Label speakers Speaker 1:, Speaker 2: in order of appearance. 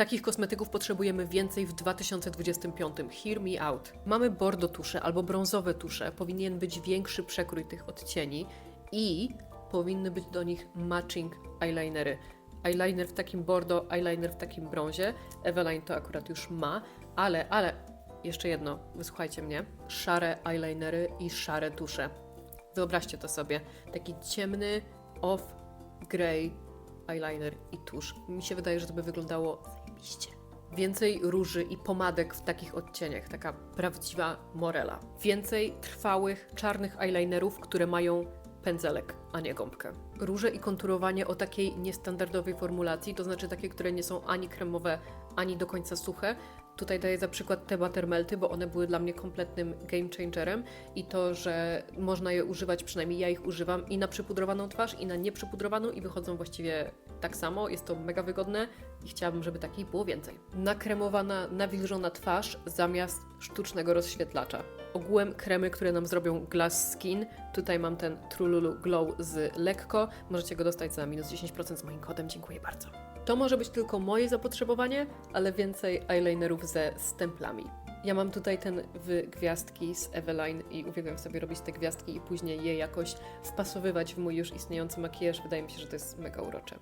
Speaker 1: Takich kosmetyków potrzebujemy więcej w 2025. Hear me out. Mamy bordo tusze albo brązowe tusze. Powinien być większy przekrój tych odcieni i powinny być do nich matching eyelinery. Eyeliner w takim bordo, eyeliner w takim brązie. Eveline to akurat już ma, ale, ale, jeszcze jedno, wysłuchajcie mnie. Szare eyelinery i szare tusze. Wyobraźcie to sobie. Taki ciemny, off, grey eyeliner i tusz. Mi się wydaje, że to by wyglądało Więcej róży i pomadek w takich odcieniach, taka prawdziwa morela. Więcej trwałych, czarnych eyelinerów, które mają pędzelek, a nie gąbkę. Róże i konturowanie o takiej niestandardowej formulacji, to znaczy takie, które nie są ani kremowe, ani do końca suche. Tutaj daję za przykład te buttermelty, bo one były dla mnie kompletnym game changerem i to, że można je używać, przynajmniej ja ich używam i na przypudrowaną twarz, i na nieprzypudrowaną i wychodzą właściwie tak samo. Jest to mega wygodne i chciałabym, żeby takich było więcej. Nakremowana, nawilżona twarz zamiast sztucznego rozświetlacza. Ogółem kremy, które nam zrobią glass skin. Tutaj mam ten Trululu Glow z lekko. Możecie go dostać za minus 10% z moim kodem. Dziękuję bardzo. To może być tylko moje zapotrzebowanie, ale więcej eyelinerów ze stemplami. Ja mam tutaj ten w gwiazdki z Eveline i uwielbiam sobie robić te gwiazdki i później je jakoś wpasowywać w mój już istniejący makijaż. Wydaje mi się, że to jest mega urocze.